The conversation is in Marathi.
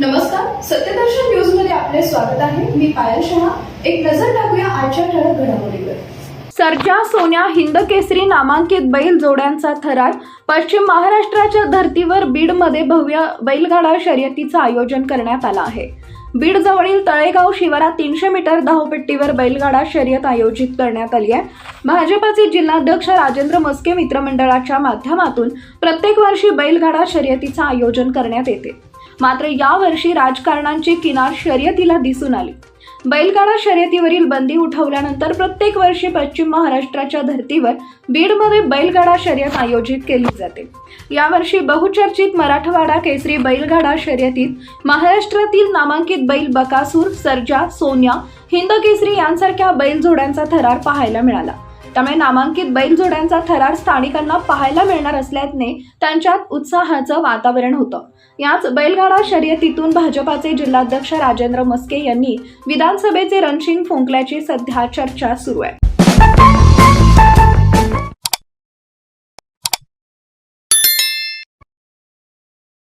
नमस्कार सत्यदर्शन न्यूजमध्ये आपले स्वागत आहे. मी पायल शहा. एक नजर टाकूया आजच्या ठळक घडामोडीवर. सर्जा सोन्या हिंद केसरी नामांकित बैल जोड्यांचा थरार. पश्चिम महाराष्ट्राच्या धर्तीवर बीडमध्ये भव्य बैलगाडा शर्यतीचं आयोजन करण्यात आलं आहे. बीडजवळील तळेगाव शिवारात तीनशे मीटर धावपट्टीवर बैलगाडा शर्यत आयोजित करण्यात आली आहे. भाजपाचे जिल्हाध्यक्ष राजेंद्र मस्के मित्रमंडळाच्या माध्यमातून प्रत्येक वर्षी बैलगाडा शर्यतीचं आयोजन करण्यात येते. मात्र यावर्षी राजकारणांची किनार शर्यतीला दिसून आली. बैलगाडा शर्यतीवरील बंदी उठवल्यानंतर प्रत्येक वर्षी पश्चिम महाराष्ट्राच्या धर्तीवर बीडमध्ये बैलगाडा शर्यत आयोजित केली जाते. यावर्षी बहुचर्चित मराठवाडा केसरी बैलगाडा शर्यतीत महाराष्ट्रातील नामांकित बैल बकासूर सर्जा सोन्या हिंद केसरी यांसारख्या बैलजोड्यांचा थरार पाहायला मिळाला. त्यामुळे नामांकित बैलजोड्यांचा थरार स्थानिकांना पाहायला मिळणार असल्याने त्यांच्यात उत्साहाचं वातावरण होतं. याच बैलगाडा शर्यतीतून भाजपाचे जिल्हाध्यक्ष राजेंद्र मस्के यांनी विधानसभेचे रणशिंग फुंकल्याची सध्या चर्चा सुरू आहे.